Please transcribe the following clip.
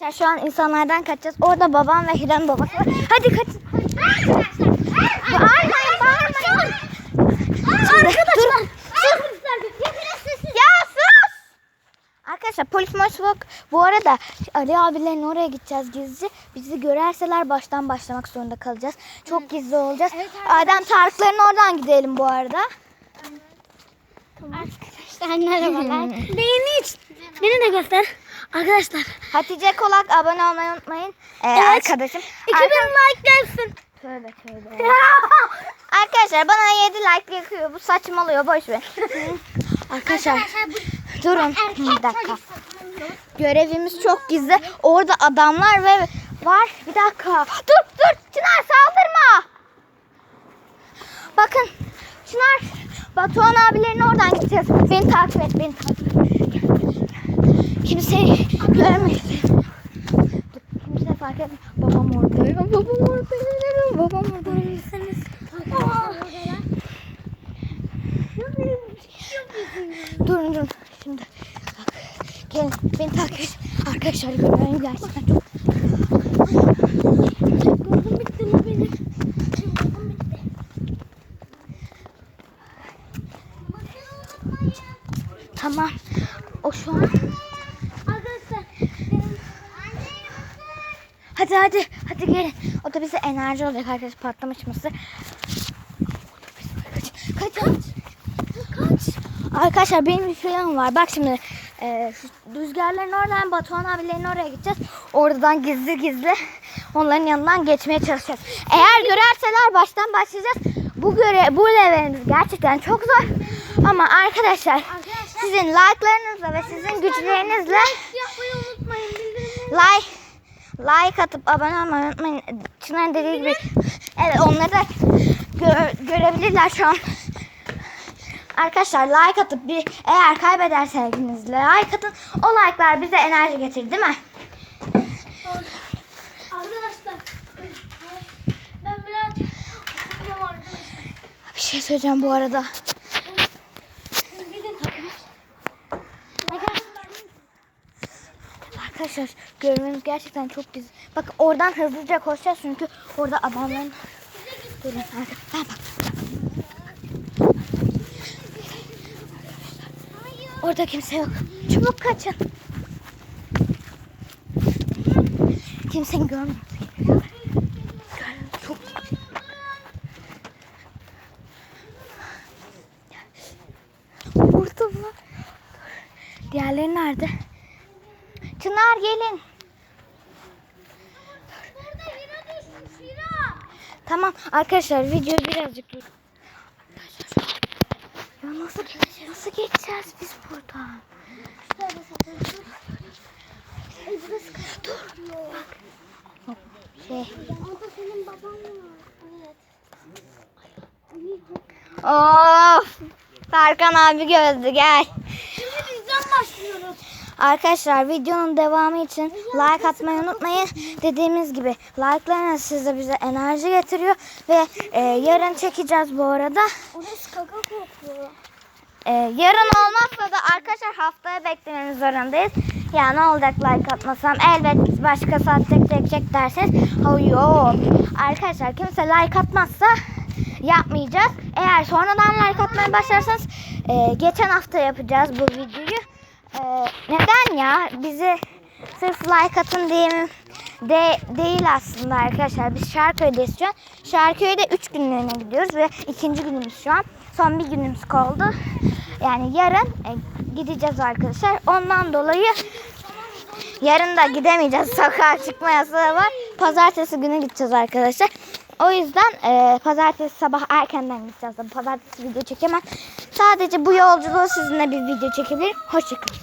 Ya Şu an insanlardan kaçacağız. Orada babam ve Hilal'in babası var. Hadi kaçın. Bağırmayın, bağırmayın. Arkadaşlar. Ya sus! Arkadaşlar polis molis yok. Bu arada Ali abilerin oraya gideceğiz gizlice. Bizi görerseler baştan başlamak zorunda kalacağız. Çok gizli olacağız. Evet Adem Tarıkların oradan gidelim bu arada. Arkadaşlar merhabalar. Beni hiç. Beni de göster. Arkadaşlar. Hatice Kolak abone olmayı unutmayın. Ee, Evet. Arkadaşım. 2000 like gelsin. Tövbe tövbe. Arkadaşlar bana 7 like yakıyor. Bu saçmalıyor. Boş ver. Arkadaşlar durun. Bir dakika. Görevimiz çok gizli. Orada adamlar ve var. Bir dakika. Dur dur. Çınar saldırma. Bakın. Çınar. Batuhan abilerin oradan gideceğiz. Beni takip et. Beni takip et. Kimseyi göremeyiz. Dur, Kimse fark etmiyor. Babam orada. Babam orada. Babam orada. Durun durun. Şimdi bak. Gelin beni takip et. Arkadaşlar görüyorum gerçekten çok. Gördüm bitti mi benim? Gördüm bitti. Tamam. O şu an. Arkadaşlar. benim- Hadi hadi. Hadi gelin. O da bize enerji olacak arkadaşlar patlamış mısır. Kaç. Kaç. Kaç. Arkadaşlar benim bir planım var. Bak şimdi e, şu rüzgarların oradan Batuhan abilerin oraya gideceğiz. Oradan gizli gizli onların yanından geçmeye çalışacağız. Eğer görerseler baştan başlayacağız. Bu göre bu levelimiz gerçekten çok zor. Ama arkadaşlar sizin like'larınızla ve sizin güçlerinizle Yapmayı unutmayın. Bildirimleri. like like atıp abone olmayı unutmayın. Çınar'ın dediği gibi evet onları da gö- görebilirler şu an. Arkadaşlar like atıp bir eğer kaybederseniz like atın. O like'lar bize enerji getirir değil mi? Arkadaşlar. Ben biraz. Bir şey söyleyeceğim bu arada. Gidin. Arkadaşlar. Arkadaşlar görmemiz gerçekten çok güzel. Bak oradan hızlıca koşacağız çünkü orada adamların... Durun arkadaşlar. Ben bak. Orada kimse yok. Çabuk kaçın. Görmemesi gerekiyor. Çok mı? Diğerleri nerede? Çınar gelin. Tamam arkadaşlar video birazcık dur. Ya nasıl nasıl geçeceğiz biz buradan? Dur. Bak. Şey. Of. Tarkan abi gözlü gel. Arkadaşlar videonun devamı için like atmayı unutmayın. Dediğimiz gibi like'larınız size bize enerji getiriyor ve e, yarın çekeceğiz bu arada. Orası kaka kokuyor. Ee, yarın olmazsa da arkadaşlar haftaya beklememiz zorundayız. Ya ne olacak like atmasam elbet biz başka saatte çekecek derseniz hayır. Arkadaşlar kimse like atmazsa yapmayacağız. Eğer sonradan like atmaya başlarsanız e, geçen hafta yapacağız bu videoyu. Neden ya? Bizi sırf like atın diye? De, değil aslında arkadaşlar. Biz Şarköy'deyiz şu an. Şarköy'de 3 günlüğüne gidiyoruz ve ikinci günümüz şu an. Son bir günümüz kaldı. Yani yarın e, gideceğiz arkadaşlar. Ondan dolayı yarın da gidemeyeceğiz. Sokağa çıkma yasağı var. Pazartesi günü gideceğiz arkadaşlar. O yüzden e, pazartesi sabah erkenden gideceğiz. Pazartesi video çekemem. Sadece bu yolculuğu sizinle bir video çekebilirim. Hoşçakalın.